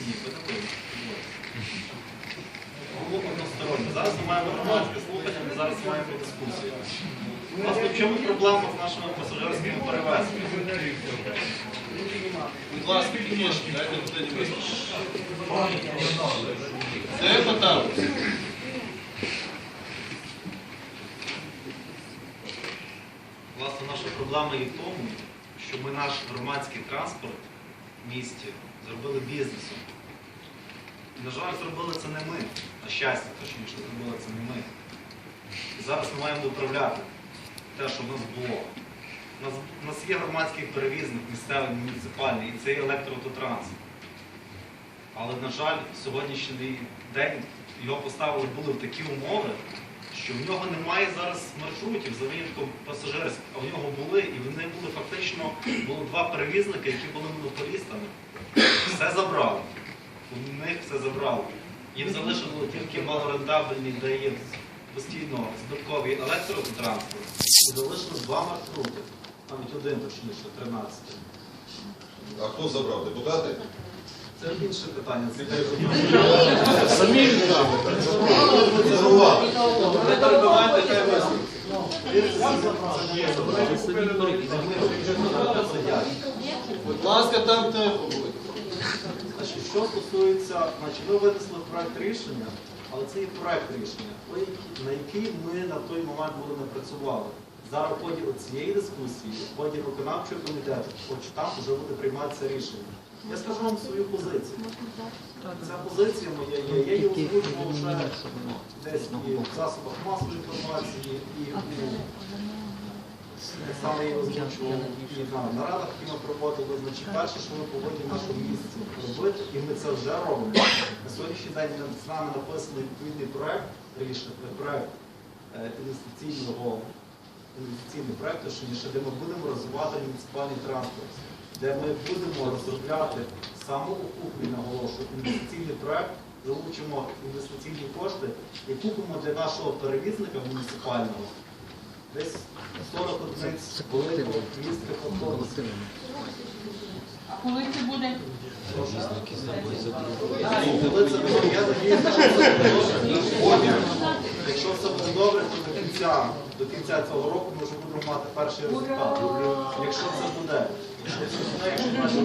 Ні, ви односторонньо. Зараз ми маємо громадське слухання, ми зараз маємо дискусію. Власне, в чому проблема з нашими пасажирськими перевезеннями? Будь ласка, тихіше, дайте людині вислухати. Це Потапус. Власне, наша проблема є в тому, що ми наш громадський транспорт місті зробили бізнесом. На жаль, зробили це не ми. На щастя, точніше, зробили це не ми. І зараз ми маємо управляти те, що в нас було. У нас, у нас є громадський перевізник, місцевий, муніципальний, і це є електроавтотранс. Але, на жаль, сьогоднішній день його поставили були в такі умови, що в нього немає зараз маршрутів за винятком пасажирських, а в нього були, і вони були фактично, було два перевізники, які були монополістами. Все забрали. У них все забрали. Їм залишило тільки малорентабельний, де є постійно збитковий електротранспорт. І залишилось два маршрути, навіть один точніше, 13. А хто забрав? Депутати? Це інше питання. Це Самі Це. Ви перебиваєте, хай вислухає. Будь ласка, там тихо. Значить, що стосується, значить, ви винесли проект рішення, але це є проект рішення, на який ми на той момент були не працювали. Зараз в ході цієї дискусії, в ході виконавчого комітету, хоч там вже буде прийматися рішення. Я скажу вам свою позицію. Ця позиція моя є, я її озвучував вже десь і в засобах масової інформації, і само я озвучував і на нарадах, які ми проводили. Значить, перше, що ми повинні в нашому місці робити, і ми це вже робимо. На сьогоднішній день з нами написаний відповідний проект, рішення, проект е, інвестиційного інвестиційний проект, точніше, де ми будемо розвивати муніципальний транспорт, де ми будемо розробляти самоокупний, наголошую, інвестиційний проект, залучимо інвестиційні кошти і купимо для нашого перевізника муніципального десь 40 одиниць великого містка платформи. А коли це буде? Коли це буде, я надіюся, що це буде добре. То до кінця, до кінця цього року ми вже будемо мати перший результат. Якщо це буде, якщо це буде, якщо наші